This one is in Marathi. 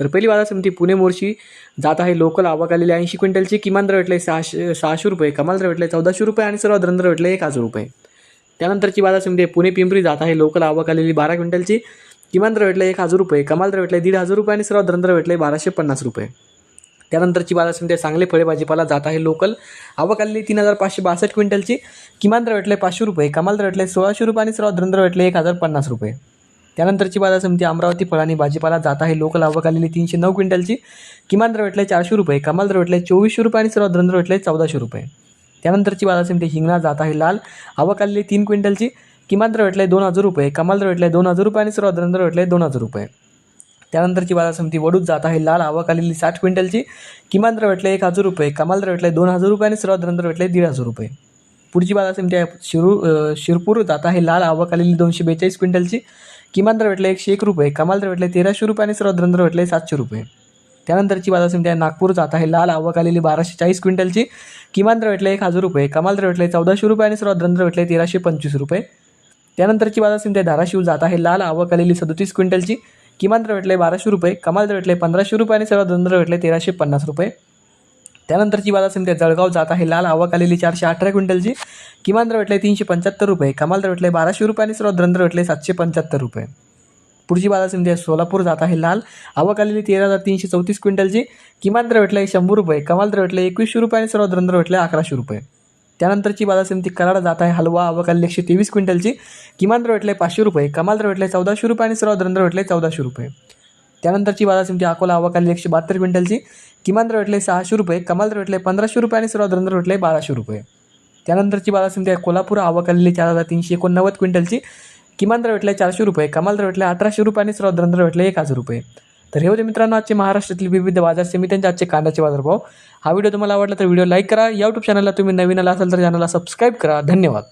तर पहिली बाजार समिती पुणे मोर्शी जात आहे. लोकल आवक आलेली ऐंशी क्विंटलची. किमान दर भेटले सहाशे सहाशे रुपये. कमाल दर भेटले चौदाशे रुपये आणि सर्व दर भेटले एक हजार रुपये. त्यानंतरची बाजार समिती पुणे पिंपरी जात आहे. लोकल आवक आलेली बारा क्विंटलची. किमान दर भेटले एक हजार रुपये. कमाल दर भेटले दीड हजार रुपये आणि सर्व दर भेटले बाराशे पन्नास रुपये. त्यानंतरची बाजार समिती आहे सांगली फळे भाजीपाला जात आहे. लोकल आवक आलेली तीन हजार पाचशे बासष्ट क्विंटलची. किमान दर भेटले पाचशे रुपये. कमाल दर भेटले सोळाशे रुपये आणि सर्व दर भेटले एक हजार पन्नास रुपये. त्यानंतरची बाजार समिती अमरावती फळ आणि भाजीपाला जात आहे. लोकल आवक आलेली तीनशे नऊ क्विंटलची. किमान दर भेटले चारशे रुपये. कमाल दर भेटले चोवीसशे रुपये आणि सर्वात दर भेटले चौदाशे रुपये. त्यानंतरची बाजार समिती हिंगणा जात आहे लाल. आवक आलेली तीन क्विंटलची. किमान दर भेटले दोन हजार रुपये. कमाल दर भेटले दोन हजार रुपये आणि सर्वात दर भेटले दोन हजार रुपये. त्यानंतरची बाजार समिती वडूत जात आहे लाल. आवक आलेली साठ क्विंटलची. किमान दर भेटले एक हजार रुपये. कमाल दर भेटले दोन हजार रुपये आणि सर्वात दर भेटले दीड हजार रुपये. पुढची बाजार समिती आहे. शिरू शिरपूर जात आहे. लाल आवक आलेली दोनशे बेचाळीस क्विंटलची. किमान दर भेटला एकशे एक रुपये. कमाल दर भेटला तेराशे रुपये आणि सर्वात दर भेटले सातशे रुपये. त्यानंतरची बाजार समिती आहे. नागपूर जात आहे. लाल आवक आलेली बाराशे चाळीस क्विंटलची. किमान दर भेटला एक हजार रुपये. कमाल दर भेटले चौदाशे रुपये आणि सर्वात दर भेटले तेराशे पंचवीस रुपये. त्यानंतरची बाजार समिती आहे. धाराशिव जात आहे. लाल आवक आलेली सदोतीस क्विंटलची. किमान दर भेटले बाराशे रुपये. कमाल दर भेटले पंधराशे रुपये आणि सर्वात दर भेटले तेराशे पन्नास रुपये. त्यानंतरची बाजार समिती जळगाव जात आहे. लाल आवक आलेली चारशे अठरा क्विंटलची. किमान दर भेटले तीनशे पंच्याहत्तर रुपये. कमाल दर भेटले बाराशे रुपये आणि सर्वात दर भेटले सातशे पंच्याहत्तर रुपये. पुढची बाजार समिती आहे सोलापूर जात आहे लाल. आवक आलेली तेरा हजार तीनशे चौतीस क्विंटलची. किमान दर भेटले शंभर रुपये. कमाल दर भेटले एकवीसशे रुपये आणि सर्वात दर भेटले अकराशे रुपये. त्यानंतरची बाजार समिती कराड जात आहे हलवा आवक आलेली एकशे तेवीस क्विंटलची. किमान दर भेटले पाचशे रुपये. कमाल दर भेटले चौदाशे रुपये आणि सर्वात दर भेटले चौदाशे रुपये. त्यानंतरची बाजार समिती अकोला आवक एकशे बहात्तर क्विंटलची. किमान दर भेटले सहाशे रुपये कमाल दर भेटले पंधराशे रुपये आणि सर्वात दर भेटले बाराशे रुपये. त्यानंतरची बाजार समिती आहे कोल्हापूर आवक चार हजार तीनशे एकोणनव्वद क्विंटलची. किमान दर भेटले चारशे रुपये कमाल दर भेटले अठराशे रुपये आणि सर्वात दर भेटले एक हजार रुपये. तर हे होते मित्रांनो आजचे महाराष्ट्रातील विविध बाजार समित्यांचे आजचे कांद्याचे बाजारभाव. हा व्हिडिओ तुम्हाला आवडला तर व्हिडिओ लाईक करा. या यूट्यूब चॅनलला तुम्ही नवीन आला असाल तर चॅनलला सबस्क्राईब करा. धन्यवाद.